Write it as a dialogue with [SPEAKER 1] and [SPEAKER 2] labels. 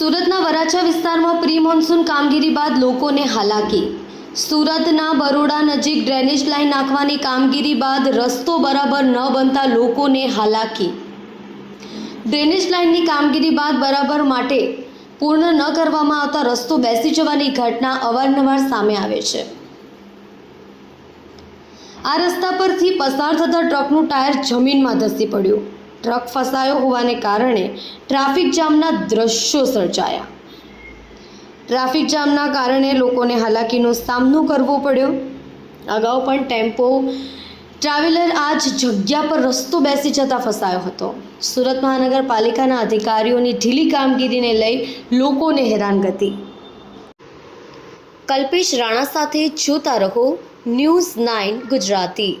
[SPEAKER 1] વરાછા વિસ્તારમાં pre monsoon કામગીરી બાદ લોકોને હાલાકી. સુરતના બરોડા નજીક ડ્રેનેજ લાઇન નાખવાની કામગીરી બાદ રસ્તો બરાબર ન બનતા લોકોને હાલાકી. ડ્રેનેજ લાઇનની કામગીરી બાદ બરાબર માટે પૂર્ણ ન કરવામાં આવતા રસ્તો બેસી જવાની ઘટના અવારનવાર સામે આવે છે. આ રસ્તા પરથી પસાર થતા ટ્રકનું ટાયર જમીનમાં ધસી પડ્યું. ટ્રક ફસાયો હોવાને કારણે ટ્રાફિક જામના દ્રશ્યો સર્જાયા. ટ્રાફિક જામના કારણે લોકોને હાલાકીનો સામનો કરવો પડ્યો. અગાઉ પણ ટેમ્પો ટ્રાવેલર આ જ જગ્યા પર રસ્તો બેસી જતા ફસાયો હતો. સુરત મહાનગરપાલિકાના અધિકારીઓની ઢીલી કામગીરીને લઈ લોકોને હેરાનગતિ કલ્પેશ રાણા સાથે જોતા રહો ન્યૂઝ નાઇન ગુજરાતી.